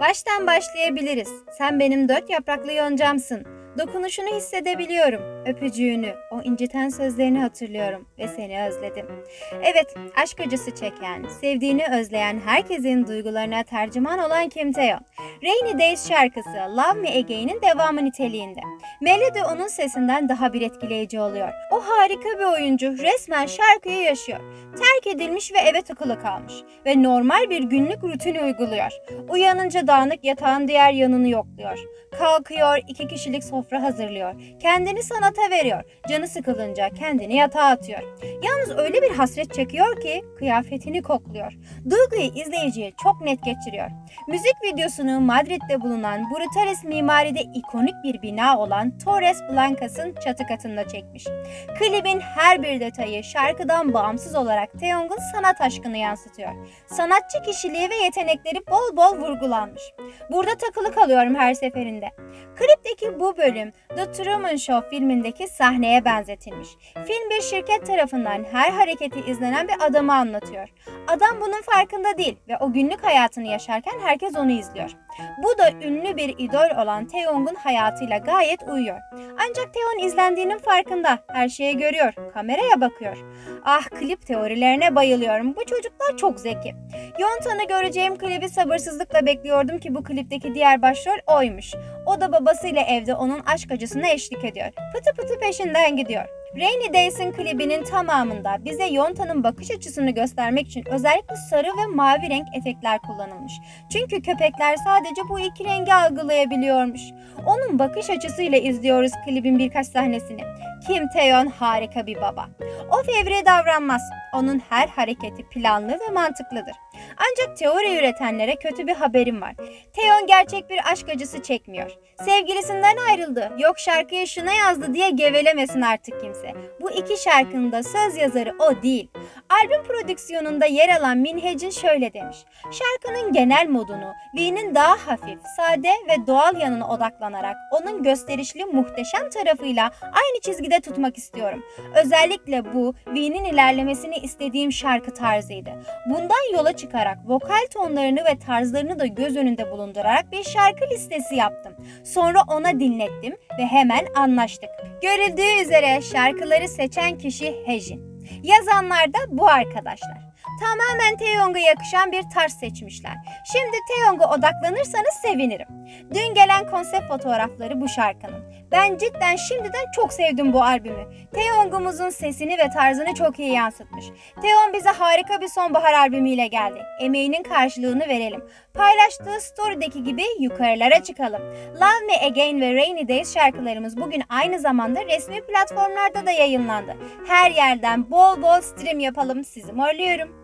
Baştan başlayabiliriz. Sen benim dört yapraklı yoncamsın. Dokunuşunu hissedebiliyorum. Öpücüğünü, o inciten sözlerini hatırlıyorum ve seni özledim. Evet, aşk acısı çeken, sevdiğini özleyen herkesin duygularına tercüman olan Kim Taeyeon. Rainy Days şarkısı Love Me Again'in devamı niteliğinde. Melody onun sesinden daha bir etkileyici oluyor. O harika bir oyuncu resmen şarkıyı yaşıyor. Terk edilmiş ve eve tıkılı kalmış ve normal bir günlük rutini uyguluyor. Uyanınca dağınık yatağın diğer yanını yokluyor. Kalkıyor, iki kişilik sofra hazırlıyor. Kendini sanata veriyor. Canı sıkılınca kendini yatağa atıyor. Yalnız öyle bir hasret çekiyor ki kıyafetini kokluyor. Duyguyu izleyiciye çok net geçiriyor. Müzik videosunu Madrid'de bulunan Brutales mimaride ikonik bir bina olan Torres Blancas'ın çatı katında çekmiş. Klibin her bir detayı şarkıdan bağımsız olarak Taeyong'un sanat aşkını yansıtıyor. Sanatçı kişiliği ve yetenekleri bol bol vurgulanmış. Burada takılı kalıyorum her seferinde. Klipteki bu bölüm The Truman Show filmindeki sahneye benzetilmiş. Film bir şirket tarafından her hareketi izlenen bir adamı anlatıyor. Adam bunun farkında değil ve o günlük hayatını yaşarken herkes onu izliyor. Bu da ünlü bir idol olan Taeyong'un hayatıyla gayet uyuyor. Ancak Taeyeon izlendiğinin farkında. Her şeyi görüyor. Kameraya bakıyor. Ah klip teorilerine bayılıyorum. Bu çocuklar çok zeki. Yontan'ı göreceğim klibi sabırsızlıkla bekliyordum ki bu klipteki diğer başrol oymuş. O da babasıyla evde onun aşk acısına eşlik ediyor. Pıtı pıtı peşinden gidiyor. Rainy Days'in klibinin tamamında bize Yonta'nın bakış açısını göstermek için özellikle sarı ve mavi renk efektler kullanılmış. Çünkü köpekler sadece bu iki rengi algılayabiliyormuş. Onun bakış açısıyla izliyoruz klibin birkaç sahnesini. Kim Taeyeon harika bir baba. O fevri davranmaz. Onun her hareketi planlı ve mantıklıdır. Ancak teori üretenlere kötü bir haberim var. Taeyeon gerçek bir aşk acısı çekmiyor. Sevgilisinden ayrıldı. Yok şarkıya şuna yazdı diye gevelemesin artık kimse. Bu iki şarkının da söz yazarı o değil. Albüm prodüksiyonunda yer alan Minhecin şöyle demiş. Şarkının genel modunu V'nin daha hafif, sade ve doğal yanına odaklanarak onun gösterişli muhteşem tarafıyla aynı çizgide tutmak istiyorum. Özellikle bu V'nin ilerlemesini istediğim şarkı tarzıydı. Bundan yola çıkarak vokal tonlarını ve tarzlarını da göz önünde bulundurarak bir şarkı listesi yaptım. Sonra ona dinlettim ve hemen anlaştık. Görüldüğü üzere şarkıları seçen kişi Hejin. Yazanlar da bu arkadaşlar. Tamamen Taeyong'a yakışan bir tarz seçmişler. Şimdi Taeyong'a odaklanırsanız sevinirim. Dün gelen konsept fotoğrafları bu şarkının. Ben cidden şimdiden çok sevdim bu albümü. Taeyong'umuzun sesini ve tarzını çok iyi yansıtmış. Taeyong bize harika bir sonbahar albümüyle geldi. Emeğinin karşılığını verelim. Paylaştığı story'deki gibi yukarılara çıkalım. Love Me Again ve Rainy Days şarkılarımız bugün aynı zamanda resmi platformlarda da yayınlandı. Her yerden bol bol stream yapalım. Sizi morluyorum.